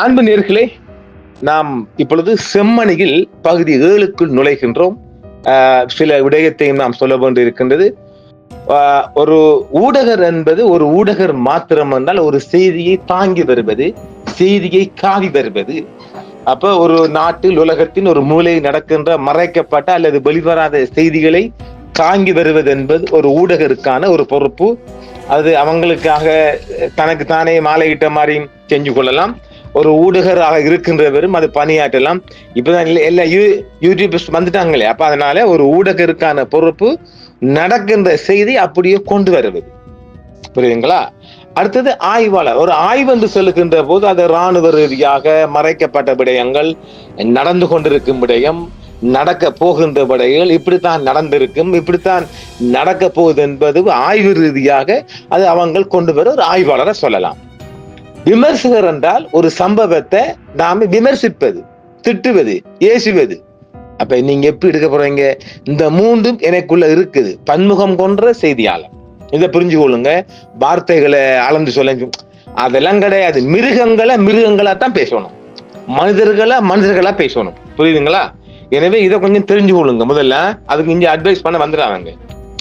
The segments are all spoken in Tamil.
அன்பு நேர்களே நாம் இப்பொழுது செம்மணியில் பகுதி ஏழுக்குள் நுழைகின்றோம். சில விடயத்தையும் நாம் சொல்ல வேண்டியிருக்கின்றது. இருக்கின்றது ஒரு ஊடகர் என்பது ஒரு ஊடகர் மாத்திரம் என்றால் ஒரு செய்தியை தாங்கி வருவது செய்தியை காவி வருவது. அப்ப ஒரு நாட்டில் உலகத்தின் ஒரு மூலை நடக்கின்ற மறைக்கப்பட்ட அல்லது வெளிவராத செய்திகளை தாங்கி வருவது என்பது ஒரு ஊடகருக்கான ஒரு பொறுப்பு. அது அவங்களுக்காக தனக்கு தானே மாலையிட்ட மாதிரியும் செஞ்சு கொள்ளலாம். ஒரு ஊடகராக இருக்கின்றவரும் அது பணியாற்றலாம். இப்பதான் எல்லா யூ யூடியூபர்ஸ் வந்துட்டாங்களே அப்ப அதனால ஒரு ஊடகருக்கான பொறுப்பு நடக்கின்ற செய்தி அப்படியே கொண்டு வருவது. புரியுதுங்களா? அடுத்தது ஆய்வாளர். ஒரு ஆய்வந்து என்று சொல்லுகின்ற போது அது ராணுவ ரீதியாக மறைக்கப்பட்ட விடயங்கள் நடந்து கொண்டிருக்கும் விடயம் நடக்க போகின்ற விடயங்கள் இப்படித்தான் நடந்திருக்கும் இப்படித்தான் நடக்க போகுது என்பது ஆய்வு ரீதியாக அது அவங்கள் கொண்டு வர ஒரு ஆய்வாளரை சொல்லலாம். விமர்சகர் என்றால் ஒரு சம்பவத்தை நாம விமர்சிப்பது திட்டுவது ஏசுவது. அப்ப நீங்க எப்படி எடுக்க போறீங்க? இந்த மூன்றும் எனக்குள்ள இருக்குது. பன்முகம் கொன்ற செய்தியாளர். இதை புரிஞ்சு கொள்ளுங்க. வார்த்தைகளை அளந்து சொல்ல அதெல்லாம் கிடையாது. மிருகங்களை மிருகங்களா தான் பேசணும். மனிதர்களை மனிதர்களா பேசணும். புரியுதுங்களா? எனவே இதை கொஞ்சம் தெரிஞ்சு கொள்ளுங்க. முதல்ல அதுக்கு இங்க அட்வைஸ் பண்ண வந்துடுறாங்க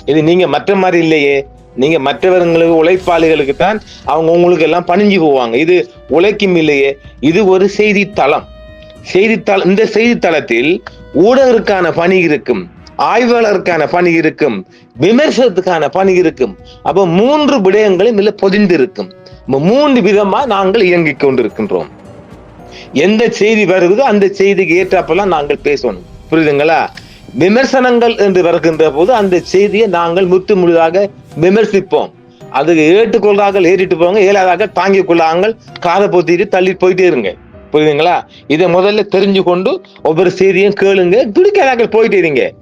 இது நீங்க மற்ற மாதிரி இல்லையே. நீங்க மற்றவர்களுக்கு உழைப்பாளிகளுக்கு தான் அவங்க உங்களுக்கு எல்லாம் பணிஞ்சு போவாங்க. இது உழைக்கும் இல்லையே இது ஒரு செய்தித்தளம். செய்தித்தாள் இந்த செய்தித்தளத்தில் ஊடகருக்கான பணி இருக்கும் ஆய்வாளருக்கான பணி இருக்கும் விமர்சனத்துக்கான பணி இருக்கும். அப்ப மூன்று விடயங்களும் இதுல பொதிந்து இருக்கும் மூன்று விதமா நாங்கள் இயங்கிக் கொண்டிருக்கின்றோம். எந்த செய்தி வருதோ அந்த செய்திக்கு ஏற்றாப்பெல்லாம் நாங்கள் பேசணும். புரியுதுங்களா? விமர்சனங்கள் என்று வருகின்ற போது அந்த செய்தியை நாங்கள் முத்து முழுதாக விமர்சிப்போம். அது ஏற்றுக்கொள்றார்கள் ஏறிட்டு போவாங்க இயலாதாக தாங்கிக் கொள்ளாங்கள் காதை பொத்திட்டு தள்ளி போயிட்டே இருங்க. புரியுதுங்களா? இதை முதல்ல தெரிஞ்சு கொண்டு ஒவ்வொரு செய்தியும் கேளுங்க பிடிக்காதாக்கள் போயிட்டே இருங்க.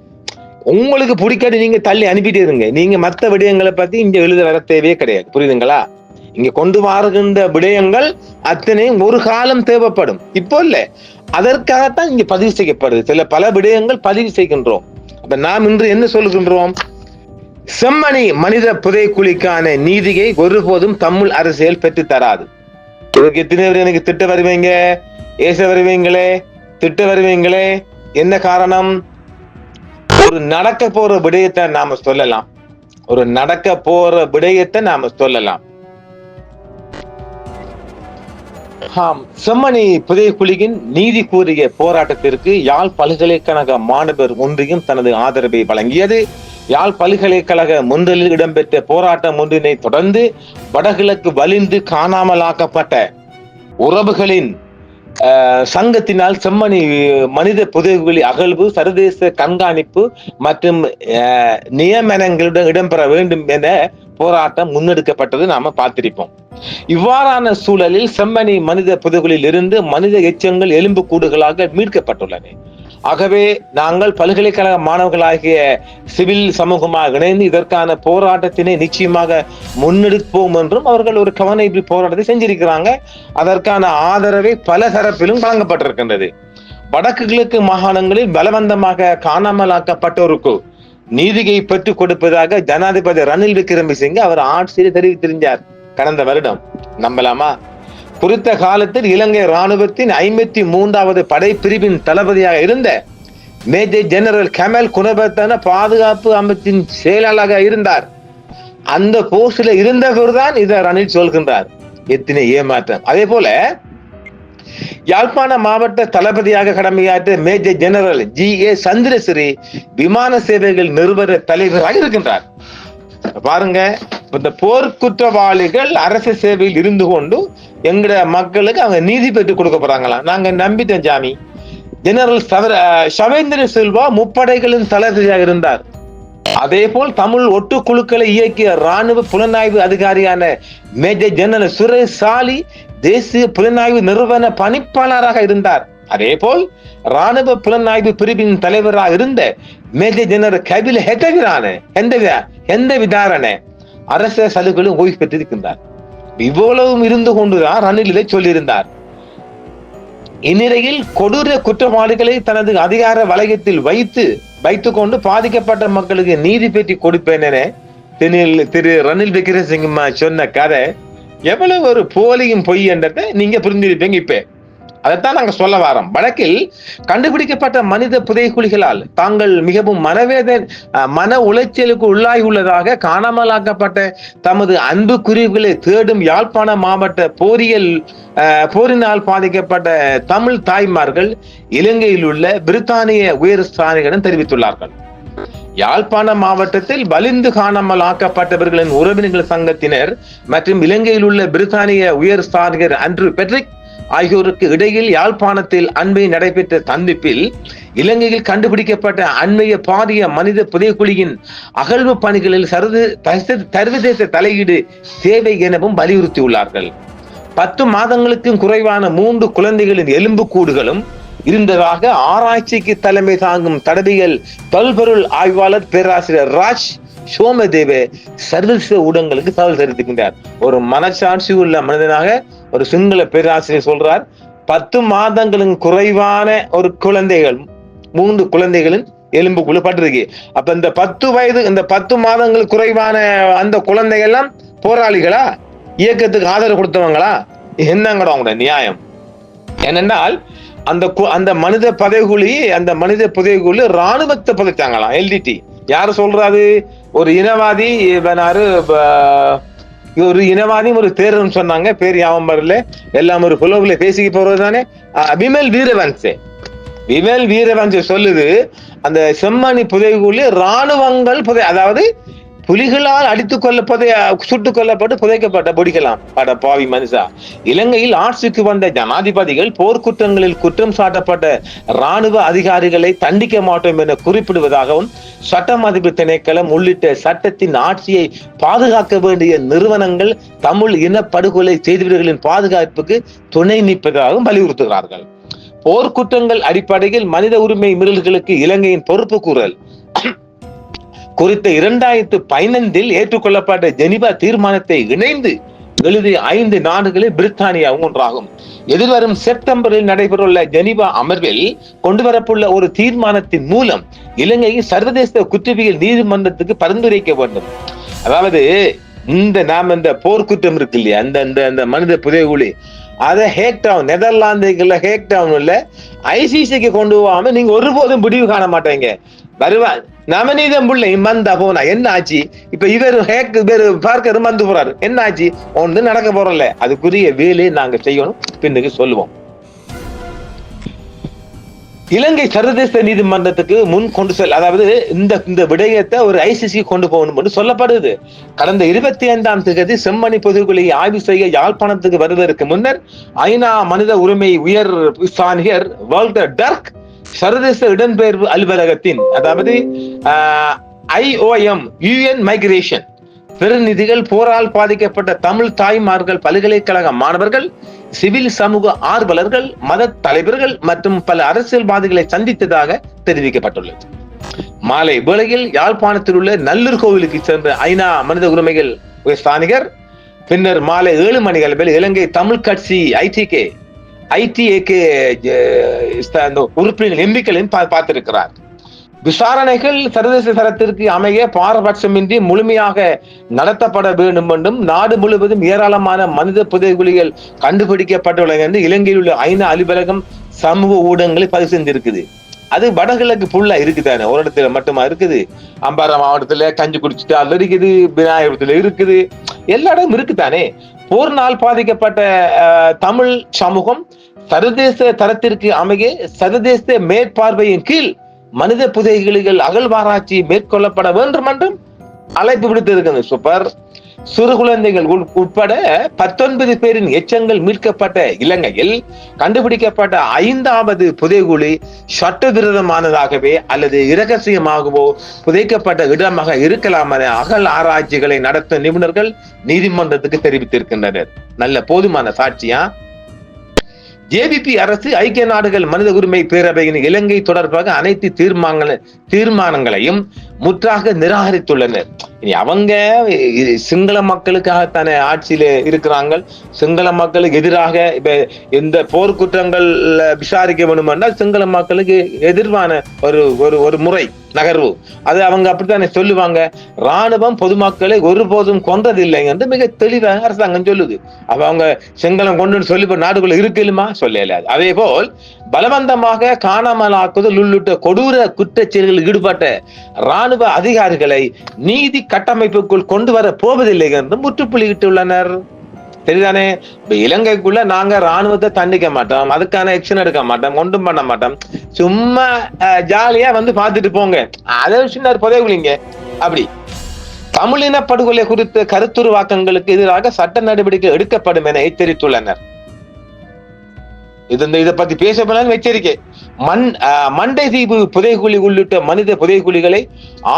உங்களுக்கு பிடிக்காது நீங்க தள்ளி அனுப்பிட்டே இருங்க. நீங்க மற்ற விடயங்களை பத்தி இங்க எழுத வர தேவையே கிடையாது. புரியுதுங்களா? இங்க கொண்டு வருகின்ற விடயங்கள் அத்தனையும் ஒரு காலம் தேவைப்படும். இப்போ இல்ல. அதற்காகத்தான் இங்க பதிவு செய்யப்படுது. சில பல விடயங்கள் பதிவு செய்கின்றோம். அப்ப நாம் இன்று என்ன சொல்லுகின்றோம் செம்மணி மனித புதைக்குழிக்கான நீதியை ஒருபோதும் தமிழ் அரசியல் பெற்று தராது. இதுக்கு எத்தனை பேர் எனக்கு திட்ட வருவீங்க? ஏச வருவீங்களே? திட்ட வருவீங்களே? என்ன காரணம்? ஒரு நடக்க போற விடயத்தை நாம சொல்லலாம். ஒரு நடக்க போற விடயத்தை நாம சொல்லலாம். ஆம் செம்மணி புதைக்குழியின் நீதி கூறிய போராட்டத்திற்கு யாழ் பல்கலைக்கழக மாணவர் ஒன்றியம் தனது ஆதரவை வழங்கியது. யாழ் பல்கலைக்கழக முந்தலில் இடம்பெற்ற போராட்டம் ஒன்றினை தொடர்ந்து வடகிழக்கு வலிந்து காணாமலாக்கப்பட்ட உறவுகளின் சங்கத்தினால் செம்மணி மனித புதைகுழி அகழ்வு சர்வதேச கண்காணிப்பு மற்றும் நியமனங்களுடன் இடம்பெற வேண்டும் என போராட்டம் முன்னெடுக்கப்பட்டது நாம பார்த்திருப்போம். இவ்வாறான சூழலில் செம்மணி மனித புதுகளில் இருந்து மனித எச்சங்கள் எலும்பு கூடுகளாக மீட்கப்பட்டுள்ளன. ஆகவே நாங்கள் பல்கலைக்கழக மாணவர்களாகிய சிவில் சமூகமாக இணைந்து இதற்கான போராட்டத்தினை நிச்சயமாக முன்னெடுப்போம் என்றும் அவர்கள் ஒரு கவனிப்பு போராட்டத்தை செஞ்சிருக்கிறாங்க. அதற்கான ஆதரவை பல தரப்பிலும் வழங்கப்பட்டிருக்கின்றது. வடக்கு கிழக்கு மாகாணங்களில் பலவந்தமாக காணாமலாக்கப்பட்டோருக்கு நீதியை பெற்றுக் கொடுப்பதாக ஜனாதிபதி ரணில் விக்ரமசிங்கே அவர் ஆட்சியில் தெரிவித்திருந்தார் கடந்த வருடம். நம்பலாமா? குறித்த காலத்தில் இலங்கை ராணுவத்தின் ஐம்பத்தி மூன்றாவது படைப்பிரிவின் தளபதியாக இருந்த மேஜர் ஜெனரல் கமல் குணவர்த்தன பாதுகாப்பு அமைச்சின் செயலாளராக இருந்தார். அந்த போஸ்டில் இருந்தவர் தான் இதை ரணில் சொல்கின்றார். எத்தனை ஏமாற்றம். அதே போல யாழ்ப்பாண மாவட்ட தளபதியாக கடமையாற்ற major general G A Chandrasiri விமான சேவைகள் நிறுவன தலைவராக இருக்கின்றார். பாருங்க இந்த போர்க்குற்றவாளிகள் அரசு சேவையில் இருந்து கொண்டு எங்கட மக்களுக்கு அவங்க நீதி பெற்று கொடுக்க போறாங்களாம் நாங்க நம்பிட்டோம் ஜாமி. ஜெனரல் சவேந்திர ஷவேந்திர சில்வா முப்படைகளின் தளபதியாக இருந்தார். அதே போல் தமிழ் ஒட்டு குழுக்களை இயக்கிய ராணுவ புலனாய்வு அதிகாரியான மேஜர் ஜெனரல் சுரேஷ் சாலி தேசிய புலனாய்வு நிறுவன பணிப்பாளராக இருந்தார். அதே போல் ராணுவ புலனாய்வு பிரிவின் தலைவராக இருந்த மேஜர் ஜெனரல் கபில் ஹெட்டவிரான எந்த எந்த விதாரண அரச சலுகைகளும் ஓய்வு பெற்றிருக்கின்றார். இவ்வளவும் இருந்து கொண்டுதான் ரணில் இதை சொல்லியிருந்தார். இந்நிலையில் கொடூர குற்றவாளிகளை தனது அதிகார வலயத்தில் வைத்து வைத்துக் கொண்டு பாதிக்கப்பட்ட மக்களுக்கு நீதி பெற்றி கொடுப்பேன் என திரு ரணில் விக்ரமசிங்கம்மா சொன்ன கதை எவ்வளவு ஒரு போலியும் பொய் என்றதை நீங்க புரிஞ்சிருப்பீங்க இப்ப. அதைத்தான் நாங்க சொல்ல வாரோம். வழக்கில் கண்டுபிடிக்கப்பட்ட மனித புதைக்குழிகளால் தாங்கள் மிகவும் மனவேத மன உளைச்சலுக்கு உள்ளாகி உள்ளதாக காணாமலாக்கப்பட்ட தமது அன்பு குறிவுகளை தேடும் யாழ்ப்பாண மாவட்ட போரியல் போரினால் பாதிக்கப்பட்ட தமிழ் தாய்மார்கள் இலங்கையில் உள்ள பிரித்தானிய உயர் ஸ்தானிகளிடம் தெரிவித்துள்ளார்கள். யாழ்ப்பாண மாவட்டத்தில் வலிந்து காணாமல் ஆக்கப்பட்டவர்களின் உறவினர்கள் சங்கத்தினர் மற்றும் இலங்கையில் உள்ள பிரித்தானிய உயர் ஸ்தானிகர் அன்று பெட்ரிக் ஆகியோருக்கு இடையில் யாழ்ப்பாணத்தில் அண்மை நடைபெற்ற சந்திப்பில் இலங்கையில் கண்டுபிடிக்கப்பட்ட அண்மைய பாரிய மனித புதைக்குழியின் அகழ்வு பணிகளில் சர்வ சர்வதேச தலையீடு தேவை எனவும் வலியுறுத்தியுள்ளார்கள். பத்து மாதங்களுக்கும் குறைவான மூன்று குழந்தைகளின் எலும்பு கூடுகளும் இருந்ததாக ஆராய்ச்சிக்கு தலைமை தாங்கும் தடவியல் தொல்பொருள் ஆய்வாளர் பேராசிரியர் ராஜ் சோமதேவ சர்வதேச ஊடகங்களுக்கு தகவல் தெரிவிக்கின்றார் ஒரு மனசாட்சி உள்ள மனிதனாக ஒரு சிங்கள பேராசிரியர் சொல்றார் பத்து மாதங்களின் குறைவான ஒரு குழந்தைகள் மூன்று குழந்தைகளின் எலும்பு குழுப்பட்டிருக்கு அப்ப இந்த பத்து வயது இந்த பத்து மாதங்கள் குறைவான அந்த குழந்தைகள் எல்லாம் போராளிகளா? இயக்கத்துக்கு ஆதரவு கொடுத்தவங்களா? என்னங்கடா அவங்களோட நியாயம்? ஏனென்றால் அந்த கு- அந்த மனித பதவிகுழி அந்த மனித புதைகுழி ராணுவத்தை புதைச்சாங்களாம் எல்டிடி யாரு சொல்றாரு? ஒரு இனவாதி இவனாரு ஒரு இனவாதியும் ஒரு தேர்தல் சொன்னாங்க பேர் யாபம் வரல. எல்லாம் ஒரு குலோபில பேசிக்க போறது தானே? அஹ் விமல் வீரவன்சே. விமல் வீரவன்சே சொல்லுது அந்த செம்மணி புதைகுழி ராணுவங்கள் புதை அதாவது புலிகளால் அடித்துக் கொல்ல புதைய சுட்டுக் கொல்லப்பட்டு புதைக்கப்பட்ட பொடிகளாம். பட பாவி மனுஷா. இலங்கையில் ஆட்சிக்கு வந்த ஜனாதிபதிகள் போர்க்குற்றங்களில் குற்றம் சாட்டப்பட்ட ராணுவ அதிகாரிகளை தண்டிக்க மாட்டோம் என குறிப்பிடுவதாகவும் சட்ட மதிப்பு திணைக்களம் உள்ளிட்ட சட்டத்தின் ஆட்சியை பாதுகாக்க வேண்டிய நிறுவனங்கள் தமிழ் இனப்படுகொலை செய்தவர்களின் பாதுகாப்புக்கு துணை நிற்பதாகவும் வலியுறுத்துகிறார்கள். போர்க்குற்றங்கள் அடிப்படையில் மனித உரிமை மீறல்களுக்கு இலங்கையின் பொறுப்பு கூறல். குறித்த இரண்டாயிரத்து பதினைந்தில் ஏற்றுக்கொள்ளப்பட்ட ஜெனிவா தீர்மானத்தை இணைந்து எழுதிய ஐந்து நாடுகளில் பிரித்தானியாவும் ஒன்றாகும். எதிர்வரும் செப்டம்பரில் நடைபெறவுள்ள ஜெனிவா அமர்வில் கொண்டுவரப்புள்ள ஒரு தீர்மானத்தின் மூலம் இலங்கையை சர்வதேச குற்றவியல் நீதிமன்றத்துக்கு பரிந்துரைக்க வேண்டும். அதாவது இந்த நாம் இந்த போர்க்குற்றம் இருக்கு இல்லையா? அந்த அந்த அந்த மனித புதைகுழி. அதை ஹேக் டவுன் நெதர்லாந்துக்குள்ள ஹேக் டவுன்ல ஐசிசிக்கு கொண்டு போகாம நீங்க ஒருபோதும் முடிவு காண மாட்டீங்க. வருவா நவநீதம் பிள்ளை மந்தா போனா என்ன ஆச்சு இப்ப இவர் ஹேக் இவர் பார்க்கர் மந்து போறாரு. என்ன ஆச்சு ஒன்று நடக்க போறல அதுக்குரிய வேலையை நாங்க செய்யணும். பின்னுக்கு சொல்லுவோம். இலங்கை சர்வதேச நீதிமன்றத்துக்கு முன் கொண்டு செல் அதாவது இந்த இந்த விடயத்தை ஒரு ஐசிசி கொண்டு போகணும் என்று சொல்லப்படுது. கடந்த இருபத்தி ஐந்தாம் தேதி செம்மணி பொதுக்குழி ஆய்வு செய்ய யாழ்ப்பாணத்துக்கு வருவதற்கு முன்னர் ஐநா மனித உரிமை உயர் ஸ்தானிகர் வால்டர் டர்க் சர்வதேச இடம்பெயர்வு அலுவலகத்தின் அதாவது ஐஓஎம் யூஎன் மைக்ரேஷன் பிரதிநிதிகள் போரால் பாதிக்கப்பட்ட தமிழ் தாய்மார்கள் பல்கலைக்கழக மாணவர்கள் சிவில் சமூக ஆர்வலர்கள் மத தலைவர்கள் மற்றும் பல அரசியல்வாதிகளை சந்தித்ததாக தெரிவிக்கப்பட்டுள்ளது. மாலை வேளையில் யாழ்ப்பாணத்தில் உள்ள நல்லூர் கோவிலுக்கு சென்ற ஐநா மனித உரிமைகள் ஸ்தானிகர் பின்னர் மாலை ஏழு மணி அளவில் இலங்கை தமிழ் கட்சி ஐடிகே ஐடிஏகே உறுப்பினர்கள் எம்பிக்களையும் பார்த்திருக்கிறார். விசாரணைகள் சர்வதேச தரத்திற்கு அமைய பாரபட்சமின்றி முழுமையாக நடத்தப்பட வேண்டும் என்றும் நாடு முழுவதும் ஏராளமான மனித புதைகுலிகள் கண்டுபிடிக்கப்பட்டுள்ளன என்று இலங்கையில் உள்ள ஐநா அலுவலகம் சமூக ஊடகங்களை பதிவு செஞ்சிருக்குது. அது வடகிழக்கு புல்லா இருக்குதானே? ஒரு இடத்துல மட்டுமா இருக்குது? அம்பாரா மாவட்டத்துல கஞ்சிக்குறிச்சிட்டு அதுல இருக்குது விநாயகபுரத்துல இருக்குது. எல்லா இடமும் இருக்குதானே? போர்னால் பாதிக்கப்பட்ட தமிழ் சமூகம் சர்வதேச தரத்திற்கு அமைய சர்வதேச மேற்பார்வையின் கீழ் மனித புதைகளில் அகழ்வாராய்ச்சி மேற்கொள்ளப்பட வேண்டும் என்றும் அழைப்பு விடுத்திருக்கிறது. சூப்பர். சிறு குழந்தைகள் உட்பட பத்தொன்பது பேரின் எச்சங்கள் மீட்கப்பட்ட இலங்கையில் கண்டுபிடிக்கப்பட்ட ஐந்தாவது புதைகுழி சட்டவிரோதமானதாகவே அல்லது இரகசியமாகவோ புதைக்கப்பட்ட இடமாக இருக்கலாம் என அகல் ஆராய்ச்சிகளை நடத்தும் நிபுணர்கள் நீதிமன்றத்துக்கு தெரிவித்திருக்கின்றனர். நல்ல போதுமான சாட்சியா? ஜேபிபி அரசு ஐக்கிய நாடுகள் மனித உரிமை பேரவையின் இலங்கை தொடர்பாக அனைத்து தீர்மானங்கள் தீர்மானங்களையும் முற்றாக நிராகரித்துள்ளனர். இனி அவங்க சிங்கள மக்களுக்காகத்தானே ஆட்சியில இருக்கிறாங்க சிங்கள மக்களுக்கு எதிராக இப்ப எந்த போர்க்குற்றங்கள் விசாரிக்க வேணுமென்றால் சிங்கள மக்களுக்கு எதிர்வான ஒரு ஒரு ஒரு முறை நகர்வு. அது அவங்க அப்படித்தானே சொல்லுவாங்க? ராணுவம் பொதுமக்களை ஒருபோதும் கொன்றதில்லை என்று மிக தெளிவாக அரசாங்கம் சொல்லுது. அப்ப அவங்க சிங்களம் கொண்டு சொல்லி இப்ப நாடுக்குள்ள இருக்கலுமா சொல்லல. அதே போல் பலவந்தமாக காணாமலாக்குதல் உள்ளிட்ட கொடூர குற்றச்செயல்களில் ஈடுபட்ட ராணுவ அதிகாரிகளை நீதி கட்டமைப்புக்குள் கொண்டு வர போவதில்லை என்று முற்றுப்புள்ளியிட்டுள்ளனர். சரிதானே இப்ப இலங்கைக்குள்ள நாங்க ராணுவத்தை தண்டிக்க மாட்டோம் அதுக்கான ஆக்ஷன் எடுக்க மாட்டோம் ஒன்றும் பண்ண மாட்டோம். சும்மா ஜாலியா வந்து பார்த்துட்டு போங்க. அதை சின்ன புதைகுலிங்க அப்படி. தமிழின படுகொலை குறித்த கருத்துருவாக்கங்களுக்கு எதிராக சட்ட நடவடிக்கை எடுக்கப்படும் என எச்சரித்துள்ளனர். இது இந்த இதை பத்தி பேச போனாலும் எச்சரிக்கை மண் மண்டை தீவு புதைகுழி உள்ளிட்ட மனித புதைகுழிகளை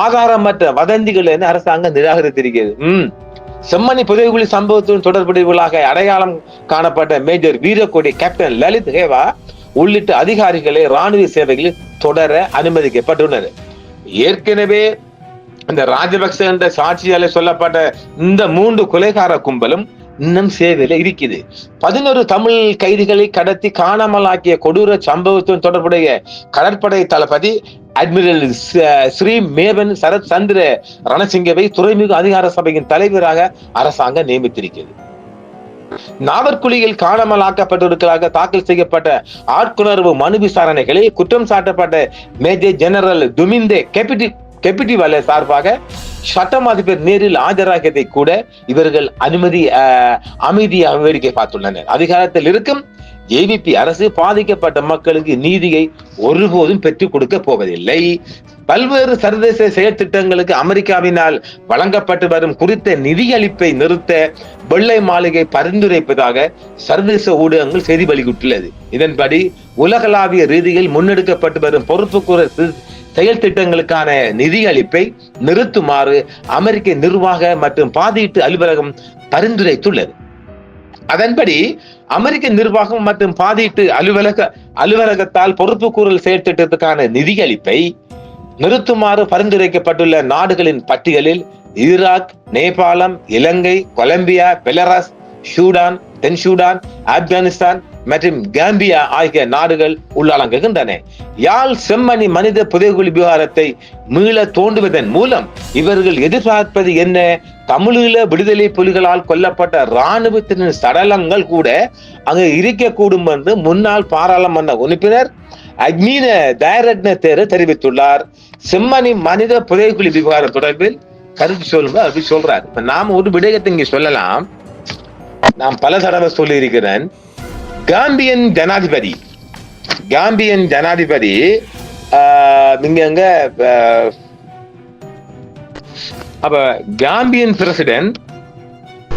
ஆதாரமற்ற வதந்திகள் என அரசாங்கம் நிராகரித்திருக்கிறது. உம் செம்மணி புதைகுழி சம்பவத்துடன் தொடர்புடையவர்களாக அடையாளம் காணப்பட்ட மேஜர் வீரக்கொடி கேப்டன் லலித் ஹேவா உள்ளிட்ட அதிகாரிகளை ராணுவ சேவைகளில் தொடர அனுமதிக்கப்பட்டுள்ளனர். ஏற்கனவே இந்த ராஜபக்ச என்ற சாட்சியால சொல்லப்பட்ட இந்த மூன்று கொலைகார கும்பலும் இன்னும் சேவையில இருக்குது. பதினோரு தமிழ் கைதிகளை கடத்தி காணாமலாக்கிய கொடூர சம்பவத்துடன் தொடர்புடைய கடற்படை தளபதி அட்மிரல் ஸ்ரீ மேவன் சரத் சந்திர ரணசிங்கவை துறைமுக அதிகார சபையின் தலைவராக அரசாங்கம் நியமித்திருக்கிறது. நாவற்குழியில் காணாமலாக்கப்பட்டிருக்கிறாக தாக்கல் செய்யப்பட்ட ஆட்குணர்வு மனு விசாரணைகளில் குற்றம் சாட்டப்பட்ட மேஜர் ஜெனரல் துமிந்தே கேபிட்டி கெபிடி வலை சார்பாக சட்டம் அதிபர் நேரில் ஆஜராகியதை கூட இவர்கள் அனுமதி அமைதியை வேடிக்கை பார்த்துள்ளனர் அதிகாரத்தில் இருக்கும் ஏவிபி அரசு பாதிக்கப்பட்ட மக்களுக்கு நீதியை ஒருபோதும் பெற்றுக் கொடுக்க போவதில்லை. பல்வேறு சர்வதேச செயற்திட்டங்களுக்கு அமெரிக்காவினால் வழங்கப்பட்டு வரும் குறித்த நிதியளிப்பை நிறுத்த வெள்ளை மாளிகை பரிந்துரைப்பதாக சர்வதேச ஊடகங்கள் செய்தி வெளியிட்டுள்ளது. இதன்படி உலகளாவிய ரீதியில் முன்னெடுக்கப்பட்டு வரும் பொறுப்புக்கூற செயல் திட்டங்களுக்கான நிதி அளிப்பை நிறுத்துமாறு அமெரிக்க நிர்வாக மற்றும் பாதீட்டு அலுவலகம் பரிந்துரைத்துள்ளது. அதன்படி அமெரிக்க நிர்வாகம் மற்றும் பாதீட்டு அலுவலக அலுவலகத்தால் பொறுப்புக்கூறல் செயல் திட்டத்துக்கான நிதியளிப்பை நிறுத்துமாறு பரிந்துரைக்கப்பட்டுள்ள நாடுகளின் பட்டியலில் ஈராக் நேபாளம் இலங்கை கொலம்பியா பெலரஸ் சூடான் தென் சூடான் ஆப்கானிஸ்தான் மற்றும் காம்பியா ஆகிய நாடுகள் உள்ளடங்குகின்றன யாழ் செம்மணி மனித புதைகுழி விவகாரத்தை மீள தோண்டுவதன் மூலம் இவர்கள் எதிர்பார்ப்பது என்ன? தமிழீழ விடுதலை புலிகளால் கொல்லப்பட்ட இராணுவத்தினர் சடலங்கள் கூட அங்கு இருக்கக்கூடும் என்று முன்னாள் பாராளுமன்ற உறுப்பினர் அக்மீன தயரத்ன தேர தெரிவித்துள்ளார். செம்மணி மனித புதைகுழி விவகாரம் தொடர்பில் கருத்து சொல்லுங்க அப்படி சொல்றார். இப்ப நாம ஒரு விடயத்தை இங்க சொல்லலாம். நான் பல தடவை சொல்லி இருக்கிறேன் காம்பியன் ஜனாதிபதி காம்பியன் ஜனாதிபதி நீங்க இங்க அப்ப காம்பியன் பிரசிடென்ட்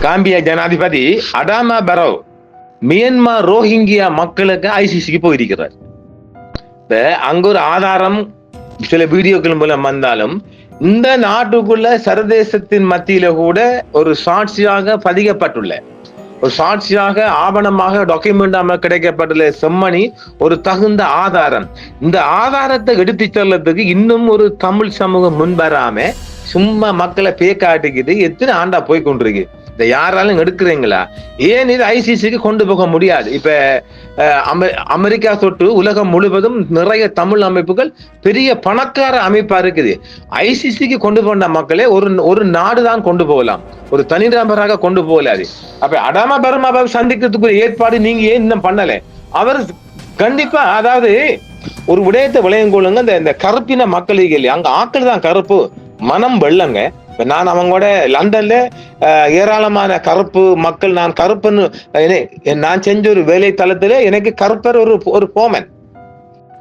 காம்பியா ஜனாதிபதி அடாமா பரவ் மியன்மார் ரோஹிங்கியா மக்களுக்கு ஐசிசிக்கு போயிருக்கிறார். இப்ப அங்க ஒரு ஆதாரம் சில வீடியோக்கள் மூலம் வந்தாலும் இந்த நாட்டுக்குள்ள சர்வதேசத்தின் மத்தியில கூட ஒரு சாட்சியாக பதிக்கப்பட்டுள்ள ஒரு சாட்சியாக ஆவணமாக டாக்குமெண்டாக கிடைக்கப்பட்டுள்ள செம்மணி ஒரு தகுந்த ஆதாரம். இந்த ஆதாரத்தை எடுத்து செல்லத்துக்கு இன்னும் ஒரு தமிழ் சமூகம் முன்வராம சும்மா மக்களை பேக்காட்டிக்கிட்டு எத்தனை ஆண்டா போய் கொண்டிருக்கு. இதை யாராலும் எடுக்கிறீங்களா? ஏன் இது ஐசிசிக்கு கொண்டு போக முடியாது? இப்ப அமெ- அமெரிக்கா தொட்டு உலகம் முழுவதும் நிறைய தமிழ் அமைப்புகள் பெரிய பணக்கார அமைப்பா இருக்குது. ஐசிசிக்கு கொண்டு போன மக்களே ஒரு ஒரு நாடு தான் கொண்டு போகலாம். ஒரு தனிநபராக கொண்டு போகலாது. அப்ப அடாமா பர்மாவை சந்திக்கிறதுக்கு ஒரு ஏற்பாடு நீங்க ஏன் இன்னும் பண்ணல? அவர் கண்டிப்பா அதாவது ஒரு விடயத்தை விளையங்கொள்ளுங்க இந்த இந்த கருப்பின மக்களுக்கு இல்லையா அங்க ஆக்கள் தான் கருப்பு மனம் வெள்ளங்க. இப்போ நான் அவங்களோட லண்டன்ல ஏராளமான கருப்பு மக்கள் நான் கருப்புன்னு நான் செஞ்ச ஒரு வேலை தளத்துல எனக்கு கருப்பர் ஒரு ஒரு போமன்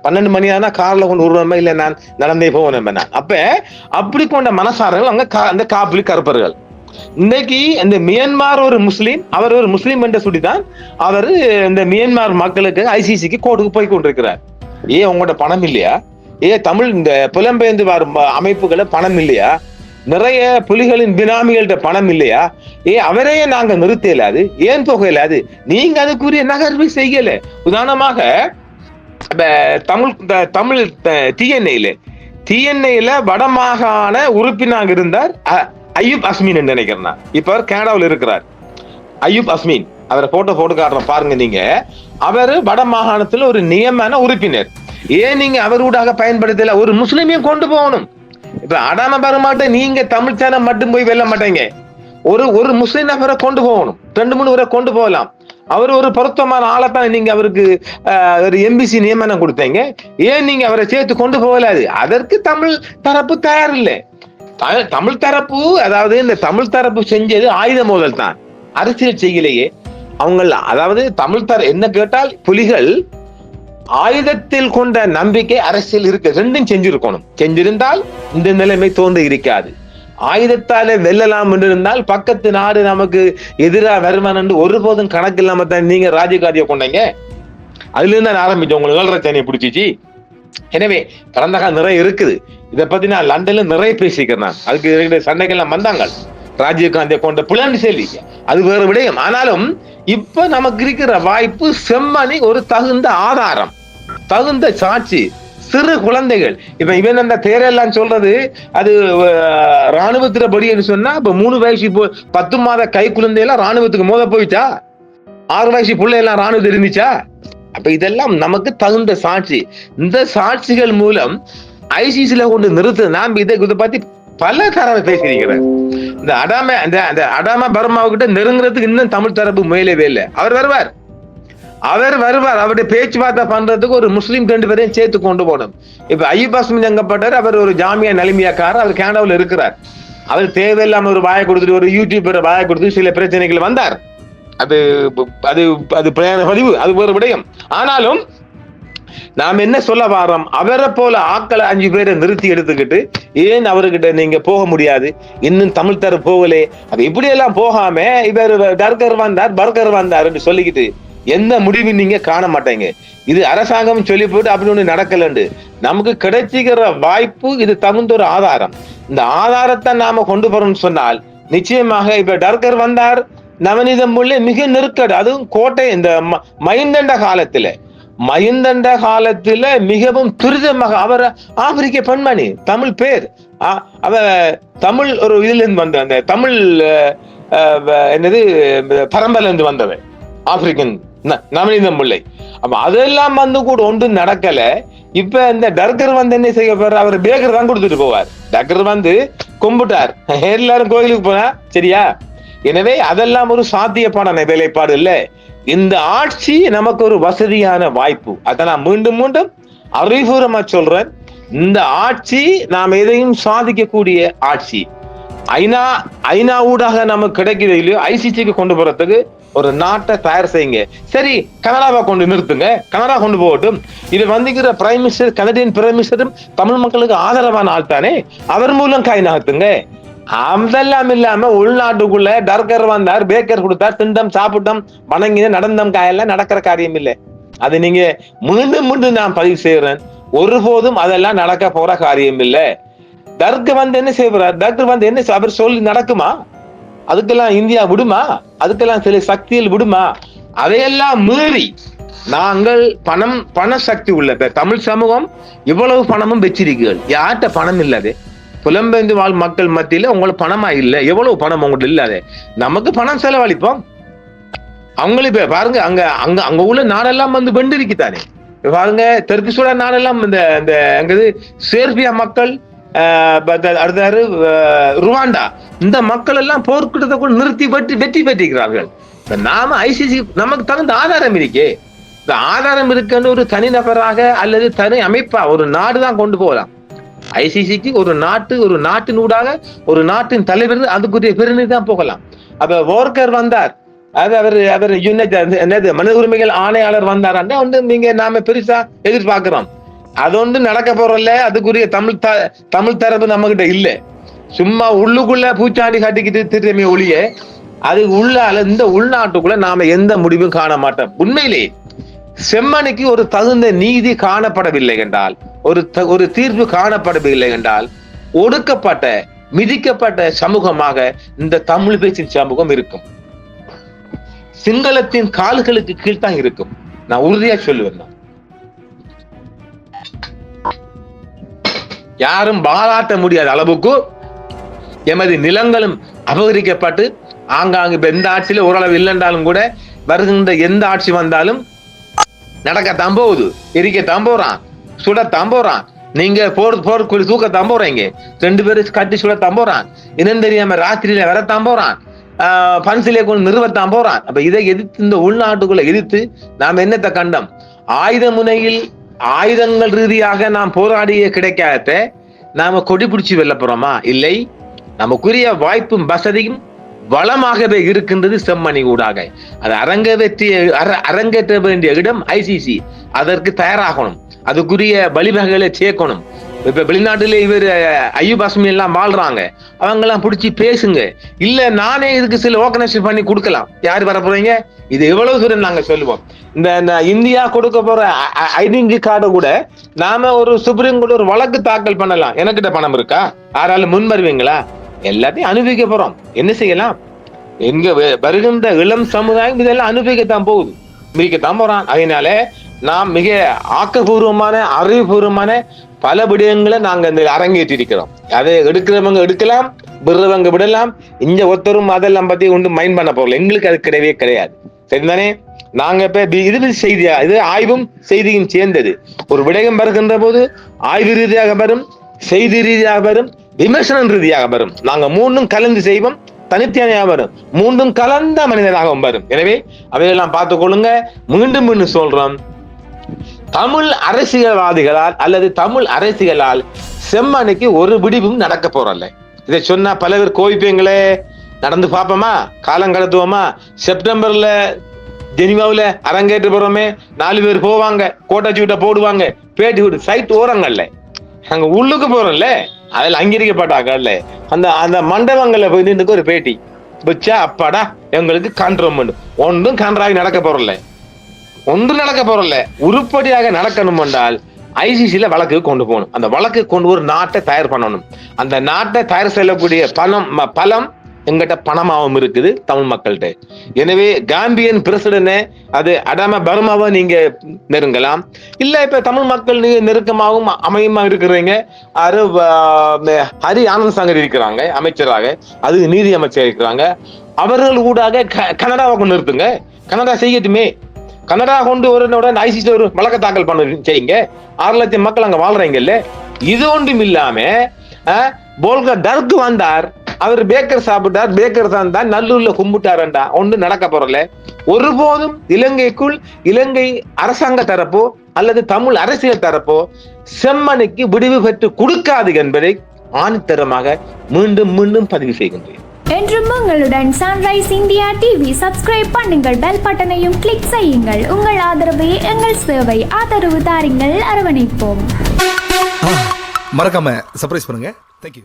பன்னெண்டு மணி ஆனா கார்ல கொண்டு விடுறோமே இல்லை நான் நடந்தே போவேன் நான். அப்ப அப்படி கொண்ட மனசாரர்கள் அங்க கா- அந்த காப்புலி கருப்பர்கள். இன்னைக்கு இந்த மியன்மார் ஒரு முஸ்லீம் அவர் ஒரு முஸ்லீம் என்ற சொல்லிதான் அவர் இந்த மியன்மார் மக்களுக்கு ஐசிசிக்கு கோர்ட்டுக்கு போய் கொண்டிருக்கிறார். ஏன் உங்களோட பணம் இல்லையா? ஏன் தமிழ் இந்த புலம்பெயர்ந்து வரும் அமைப்புகளை பணம் இல்லையா? நிறைய புலிகளின் பினாமிகள்கிட்ட பணம் இல்லையா? ஏ அவரையே நாங்க நிறுத்த இயலாது ஏன் போக இயலாது நீங்க அதுக்குரிய நகர்வு செய்யல. உதாரணமாக தமிழ் தமிழ் டிஎன்ஏல டிஎன்ஏல வடமாகாண உறுப்பினராக இருந்தார் அ- அய்யூப் அஸ்மின் நினைக்கிறேன் நான். இப்ப அவர் கனடாவில் இருக்கிறார். அய்யூப் அஸ்மின். அவரை போட்டோ போட்டு காட்டுறேன் பாருங்க நீங்க. அவர் வட மாகாணத்துல ஒரு நியமன உறுப்பினர். ஏன் நீங்க அவரூடாக பயன்படுத்தல? ஒரு முஸ்லிமையும் கொண்டு போகணும். இப்ப அடான பெருமாட்ட நீங்க தமிழ் சேனம் மட்டும் போய் வெல்ல மாட்டீங்க. ஒரு ஒரு முஸ்லிம் நபரை கொண்டு போகணும். ரெண்டு மூணு பேரை கொண்டு போகலாம். அவர் ஒரு பொருத்தமான ஆளைத்தான் நீங்க அவருக்கு ஒரு எம்பிசி நியமனம் கொடுத்தீங்க. ஏன் நீங்க அவரை சேர்த்து கொண்டு போகலாது? அதற்கு தமிழ் தரப்பு தயார் இல்லை தமிழ் தரப்பு அதாவது இந்த தமிழ் தரப்பு செஞ்சது ஆயுத மோதல் தான். அரசியல் செய்யலையே. அவங்க அதாவது தமிழ் தர என்ன கேட்டால் புலிகள் ஆயுதத்தில் கொண்ட நம்பிக்கை அரசியல் இருக்கு. ரெண்டும் செஞ்சிருக்கணும். செஞ்சிருந்தால் இந்த நிலைமை தோன்ற இருக்காது. ஆயுதத்தாலே வெல்லலாம் என்று இருந்தால் பக்கத்து நாடு நமக்கு எதிராக வருமானம் என்று ஒருபோதும் கணக்கு இல்லாம தான் நீங்க ராஜகாரியம் கொண்டீங்க. அதுல இருந்து நான் ஆரம்பிச்சோம். உங்களுக்கு ஏழரை பிடிச்சிச்சு. எனவே கடந்த காலம் நிறைய இருக்குது. இதை பத்தி நான் லண்டன்ல நிறைய பேசிக்கிறேன் நான். அதுக்கு சண்டைகள்லாம் வந்தாங்க. ராஜீவ் காந்தியை கொண்ட புலன் செல்வி அது வேறு விடயம். ஆனாலும் இப்ப நமக்கு இருக்கிற வாய்ப்பு செம்மணி ஒரு தகுந்த ஆதாரம். தகுந்த சாட்சி. சிறு குழந்தைகள். இப்ப இவன் அந்த தேரெல்லாம் சொல்றது அது அஹ், ராணுவத்துல படின்னு சொன்னா இப்ப மூணு வயசு இப்போ பத்து மாத கை குழந்தையெல்லாம் ராணுவத்துக்கு மோத போயிட்டா? ஆறு வயசு பிள்ளை எல்லாம் ராணுவத்தில் இருந்துச்சா? அப்ப இதெல்லாம் நமக்கு தகுந்த சாட்சி. இந்த சாட்சிகள் மூலம் ஐசிசில கொண்டு நிறுத்து நாம் இதை இதை பத்தி பல தரவை பேசியிருக்கிறார். இந்த அடாம அந்த அந்த அடாம பர்மாவுக்கிட்ட நெருங்குறதுக்கு இன்னும் தமிழ் தரப்பு முயலவே இல்லை. அவர் வருவார். அவர் வருவார். அவருடைய பேச்சுவார்த்தை பண்றதுக்கு ஒரு முஸ்லீம் ரெண்டு பேரையும் சேர்த்து கொண்டு போகணும். இப்ப ஐயப் எங்கப்பட்டார் அவர் ஒரு ஜாமியா நலிமையாக்காரர் அவர் கனடாவில் இருக்கிறார். அவர் தேவையில்லாம ஒரு வாயை கொடுத்துட்டு ஒரு யூடியூபர் வாயை கொடுத்து சில பிரச்சனைகள் வந்தார். அது அது அது பிரயாண பதிவு. அது ஒரு விடயம். ஆனாலும் நாம் என்ன சொல்ல வாரோம்? அவரை போல ஆக்களை அஞ்சு பேரை நிறுத்தி எடுத்துக்கிட்டு ஏன் அவர்கிட்ட நீங்க போக முடியாது? இன்னும் தமிழ் தர போகலே. அது இப்படி எல்லாம் போகாம இவர் டர்கர் வந்தார் பர்கர் வந்தார் சொல்லிக்கிட்டு எந்த முடிவும் நீங்க காண மாட்டீங்க. இது அரசாங்கம் சொல்லி போட்டு அப்படி ஒண்ணு நடக்கலண்டு. நமக்கு கிடைச்சிக்கிற வாய்ப்பு இது தகுந்த ஒரு ஆதாரம். இந்த ஆதாரத்தை நாம கொண்டு போறோம்னு சொன்னால் நிச்சயமாக இப்ப டர்கர் வந்தார் நவநீதம் முள்ளே மிக நெருக்கடி அதுவும் கோட்டை இந்த ம- காலத்துல. மகிந்தண்ட காலத்துல மிகவும் துரிதமாக அவர் ஆப்பிரிக்க பெண்மணி தமிழ் பேர். ஆ- அவ தமிழ் ஒரு இதுல இருந்து வந்த அந்த தமிழ் என்னது பரம்பரையில இருந்து வந்தவன். ஆப்பிரிக்கன் நவநீத முல்லை பிள்ளை. அப்ப அதெல்லாம் வந்து கூட ஒன்றும் நடக்கல. இப்ப இந்த டர்கர் வந்து என்ன செய்ய போறாரு? அவர் பேக்கர் தான் கொடுத்துட்டு போவார். டர்கர் வந்து கும்பிட்டார். எல்லாரும் கோயிலுக்கு போனா சரியா? எனவே அதெல்லாம் ஒரு சாத்தியப்பான வேலைப்பாடு இல்லை. இந்த ஆட்சி நமக்கு ஒரு வசதியான வாய்ப்பு. அதை நான் மீண்டும் மீண்டும் அறிவுரமா சொல்றேன். இந்த ஆட்சி நாம் எதையும் சாதிக்கக்கூடிய ஆட்சி. ஐநா ஐநா ஊடாக நமக்கு கிடைக்கிறது இல்லையோ ஐசிசிக்கு கொண்டு போறதுக்கு ஒரு நாட்டை தயார் செய்யுங்க. சரி கனடாவை கொண்டு நிறுத்துங்க. கனடா கொண்டு போகட்டும். இது வந்துக்கிற பிரைம் மினிஸ்டர் கனடியன் பிரைம் மினிஸ்டரும் தமிழ் மக்களுக்கு ஆதரவான ஆள் தானே அவர் மூலம் காய் நகர்த்துங்க அதெல்லாம் இல்லாம உள்நாட்டுக்குள்ள டர்கர் வந்தார் பேக்கர் கொடுத்தார் திண்டம் சாப்பிட்டோம் வணங்கி நடந்தம் காயெல்லாம் நடக்கிற காரியம் இல்லை. அது நீங்க மீண்டும் மீண்டும் நான் பதிவு செய்யறேன் ஒருபோதும் அதெல்லாம் நடக்க போற காரியம் இல்லை. தர்க்கு வந்து என்ன செய்வார் தர்க்கு வந்து என்ன அவர் சொல்லி நடக்குமா? அதுக்கெல்லாம் இந்தியா விடுமா? அதுக்கெல்லாம் சில சக்தியில் விடுமா? அதையெல்லாம் மீறி நாங்கள் பணம் பண சக்தி உள்ள தமிழ் சமூகம் இவ்வளவு பணமும் வச்சிருக்கீர்கள் யார்கிட்ட பணம் இல்லாது? புலம்பெயர்ந்து வாழ் மக்கள் மத்தியில உங்களுக்கு பணமா இல்ல? எவ்வளவு பணம் உங்கள்ட்ட இல்லாத நமக்கு பணம் செலவழிப்போம். அவங்களே பாருங்க அங்க அங்க அங்க உள்ள நாடெல்லாம் வந்து வெண்டிருக்குதானே தானே பாருங்க தெற்கு சூடான் நாடெல்லாம் இந்த இந்த அங்கது சேர்பியா மக்கள் பத்த- அடுத்தாரு ருவாண்டா. இந்த மக்கள் எல்லாம் போர்க்கிட்டத்தை கூட நிறுத்தி வெற்றி வெற்றி பெற்றிருக்கிறார்கள். இப்ப நாம ஐசிசி நமக்கு தகுந்த ஆதாரம் இருக்கே. இந்த ஆதாரம் இருக்குன்னு ஒரு தனிநபராக அல்லது தனி அமைப்பா ஒரு நாடு தான் கொண்டு போகலாம். ஐசிசிக்கு ஒரு நாட்டு ஒரு நாட்டினூடாக ஒரு நாட்டின் தலைவர் அதுக்குரிய பெருநிதி தான் போகலாம். அப்ப ஓர்கர் வந்தார். அது அவர் அவர் யுனைட் என்னது மனித உரிமைகள் ஆணையாளர் வந்தார்? வந்து நீங்க நாம பெருசா எதிர்பார்க்கிறோம். அது ஒன்று நடக்க போறல அதுக்குரிய தமிழ் த தமிழ் தரப்பு நம்ம கிட்ட இல்ல. சும்மா உள்ளுக்குள்ள பூச்சாண்டி காட்டிக்கிட்டு திருமே ஒளிய அது உள்ளால இந்த உள்நாட்டுக்குள்ள நாம எந்த முடிவும் காண மாட்டோம். உண்மையிலே செம்மனுக்கு ஒரு தகுந்த நீதி காணப்படவில்லை என்றால் ஒரு த- ஒரு தீர்வு காணப்படவில்லை என்றால் ஒடுக்கப்பட்ட மிதிக்கப்பட்ட சமூகமாக இந்த தமிழ் பேசும் சமூகம் இருக்கும். சிங்களத்தின் கால்களுக்கு கீழ்தான் இருக்கும். நான் உறுதியா சொல்லுவேன். நான். யாரும் பாராட்ட முடியாத அளவுக்கு எமது நிலங்களும் அபகரிக்கப்பட்டு ஆங்காங்கு எந்த ஆட்சியில ஓரளவு இல்லைன்றாலும் கூட வருகின்ற எந்த ஆட்சி வந்தாலும் நடக்கத்தான் போகுது எரிக்கத்தான் போறான். சுட போறான் நீங்க போர் குழி தூக்க போறீங்க ரெண்டு பேரும் கட்டி சுட தம்புறான். இனம் தெரியாம ராத்திரியில வர தம்புறான். பன்சிலே கொண்டு நிறுவத்தான் போறான் அப்ப இதை எதிர்த்து இந்த உள்நாட்டுக்குள்ள எதிர்த்து நாம் என்னத்தை கண்டோம்? ஆயுத முனையில் ஆயுதங்கள் ரீதியாக நாம் போராடிய கிடைக்காத நாம கொடி பிடிச்சி வெல்ல போறோமா? இல்லை. நமக்குரிய வாய்ப்பும் வசதியும் வளமாகவே இருக்கின்றது செம்மணி ஊடாக. அது அரங்கேற்றிய அர- அரங்கேற்ற வேண்டிய இடம் ஐசிசி அதற்கு தயாராகணும். அதுக்குரிய வழிவகைகளை சேர்க்கணும். இப்ப வெளிநாட்டுல இவர் ஐயூப் அஸ்மி எல்லாம் வாழ்றாங்க. அவங்க எல்லாம் பிடிச்சி பேசுங்க. இல்ல நானே இதுக்கு சில ஆர்கனைசேஷன் பண்ணி கொடுக்கலாம். யார் வர போறீங்க? இது எவ்வளவு தூரம் நாங்க சொல்லுவோம். இந்த இந்த இந்தியா கொடுக்க போற ஐடென்டி கார்டை கூட நாம ஒரு சுப்ரீம் கோர்ட் ஒரு வழக்கு தாக்கல் பண்ணலாம். எனக்கிட்ட பணம் இருக்கா? யாராலும் முன் வருவீங்களா எல்லாத்தையும் அனுபவிக்க போறோம். என்ன செய்யலாம்? எங்க வருகின்ற இளம் சமுதாயம் இதெல்லாம் அனுபவிக்கத்தான் போகுது. மிதிக்கத்தான் போறான். அதனால நாம் மிக ஆக்கப்பூர்வமான அறிவுபூர்வமான பல விடயங்களை நாங்க இந்த அரங்கேற்றி இருக்கிறோம். அதை எடுக்கிறவங்க எடுக்கலாம் விடுறவங்க விடலாம். இந்த ஒருத்தரும் அதெல்லாம் பத்தி ஒன்று மைண்ட் பண்ண போகல எங்களுக்கு அது கிடையவே கிடையாது. சரிதானே? நாங்க இப்ப இது செய்தியா இது ஆய்வும் செய்தியும் சேர்ந்தது. ஒரு விடயம் வருகின்ற போது ஆய்வு ரீதியாக வரும் செய்தி ரீதியாக வரும் விமர்சனம் ரீதியாக வரும். நாங்க மூணும் கலந்து செய்வோம் தனித்தனியாக வரும். மூன்றும் கலந்த மனிதனாகவும் வரும். எனவே அவையெல்லாம் பார்த்துக் கொள்ளுங்க. மீண்டும் மீண்டும் சொல்றோம். தமிழ் அரசியல்வாதிகளால் அல்லது தமிழ் அரசியலால் செம்மனுக்கு ஒரு விடிவும் நடக்க போறல்ல இதை சொன்னா பல பேர் கோவிப்பீங்களே? நடந்து பார்ப்போமா? காலம் கடத்துவோமா? செப்டம்பர்ல ஜெனிவாவில் அரங்கேற்று போறோமே? நாலு பேர் போவாங்க கோட்டாச்சூட்டை போடுவாங்க. பேட்டி விட்டு சைட் ஓரங்கள்ல. அங்க உள்ளுக்கு போறோம்ல? அதில் அங்கீகரிக்கப்பட்டாக்கல்ல அந்த அந்த மண்டபங்களில் போய் நின்று ஒரு பேட்டி. வச்சா அப்பாடா எங்களுக்கு கண்ட்ரோல் ஒன்றும் கன்றாகி நடக்க போறல ஒன்றும் நடக்க போறல உருப்படியாக நடக்கணும் என்றால் ஐசிசியில் வழக்கு கொண்டு போகணும். அந்த வழக்கு கொண்டு ஒரு நாட்டை தயார் பண்ணணும். அந்த நாட்டை தயார் செய்யக்கூடிய பணம் ம- பலம் எங்கிட்ட பணமாகவும் இருக்குது தமிழ் மக்கள்கிட்ட. எனவே காம்பியன் பிரசிடனை அது அடாம பர்மாவை நீங்க நெருங்கலாம். இல்ல இப்ப தமிழ் மக்கள் நீங்க நெருக்கமாகவும் அமையமா இருக்கிறீங்க? அரு ஹரி ஆனந்த் சங்கர் இருக்கிறாங்க அமைச்சராக. அது நீதி அமைச்சர் இருக்கிறாங்க. அவர்கள் ஊடாக க- கனடாவை கொண்டு நிறுத்துங்க. கனடா செய்யட்டுமே. கனடா கொண்டு ஒரு ஐசிசி ஒரு வழக்க தாக்கல் பண்ண செய்யுங்க. ஆறு லட்சம் மக்கள் அங்க வாழ்றீங்கல்ல. இது ஒன்றும் இல்லாம போல்கர் போல்கா டர்க் வந்தார். அவர் பேக்கர் சாப்பிட்டார் பேக்கர் தான் தான் நல்லூர்ல கும்பிட்டாரண்டா. ஒன்று நடக்க போறல ஒருபோதும் இலங்கைக்குள் இலங்கை அரசாங்க தரப்போ அல்லது தமிழ் அரசியல் தரப்போ செம்மனுக்கு விடிவு பெற்று கொடுக்காது என்பதை ஆணித்தரமாக மீண்டும் மீண்டும் பதிவு செய்கின்றேன். என்றும் உங்களுடன் சன்ரைஸ் இந்தியா டிவி சப்ஸ்கிரைப் பண்ணுங்கள் பெல் பட்டனையும் கிளிக் செய்யுங்கள். உங்கள் ஆதரவே எங்கள் சேவை ஆதரவு தாருங்கள். அரவணைப்போம். மறக்காம சர்ப்ரைஸ் பண்ணுங்க. தேங்க்யூ